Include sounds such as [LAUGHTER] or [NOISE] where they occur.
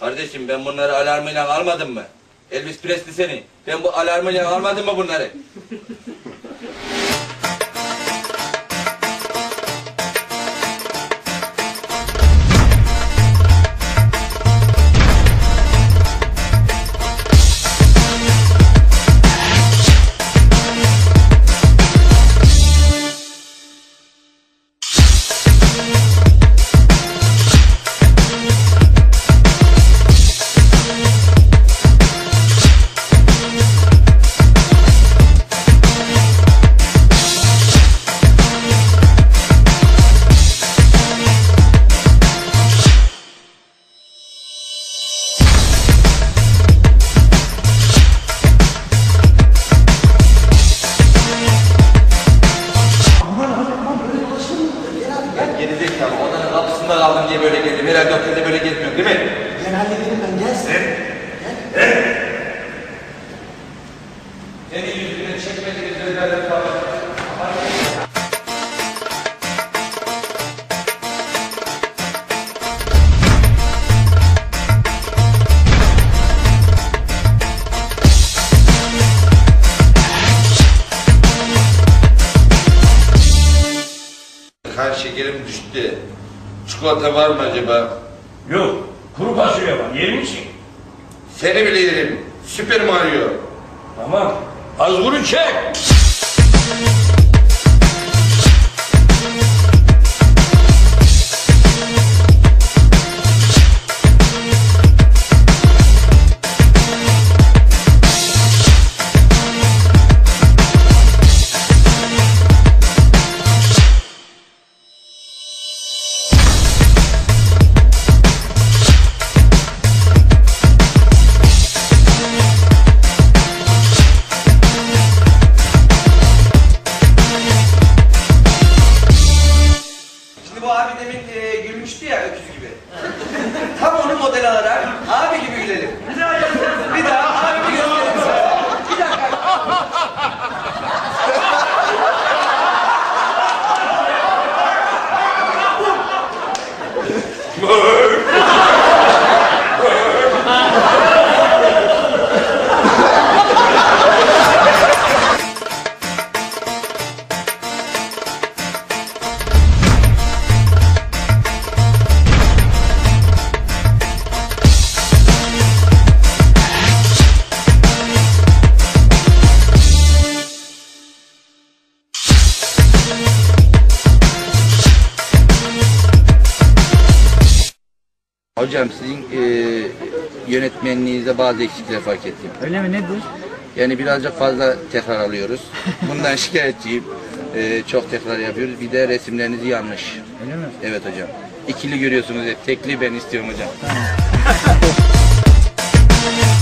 Kardeşim ben bunları alarmıyla almadım mı? Elvis Presley seni. Ben bu alarmıyla almadım mı bunları? Geldim. Herhalde otelde böyle gezmiyorum değil mi? Ben hallederim ben gel sen. Çekmediğiniz falan. Kan şekerim düştü. Çikolata var mı acaba? Yok. Kuru fasulye var. Yer misin? Seni bilirim. Süper Mario. Tamam. Az kuru çek. Tam onu model alarak abi gibi gülelim. Hocam sizin e, yönetmenliğinizde bazı eksikler fark ettim. Öyle mi nedir? Yani birazcık fazla tekrar alıyoruz. [LAUGHS] Bundan şikayetçiyim. E, çok tekrar yapıyoruz. Bir de resimleriniz yanlış. Öyle mi? Evet hocam. İkili görüyorsunuz hep. Tekli ben istiyorum hocam. Tamam. [LAUGHS]